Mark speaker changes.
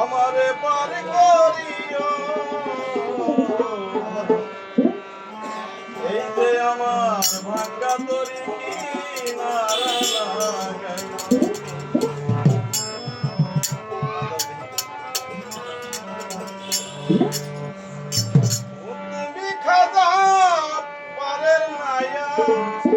Speaker 1: আমারে পার করিও। এই যে আমার ভাঙ্গা তরি Ah!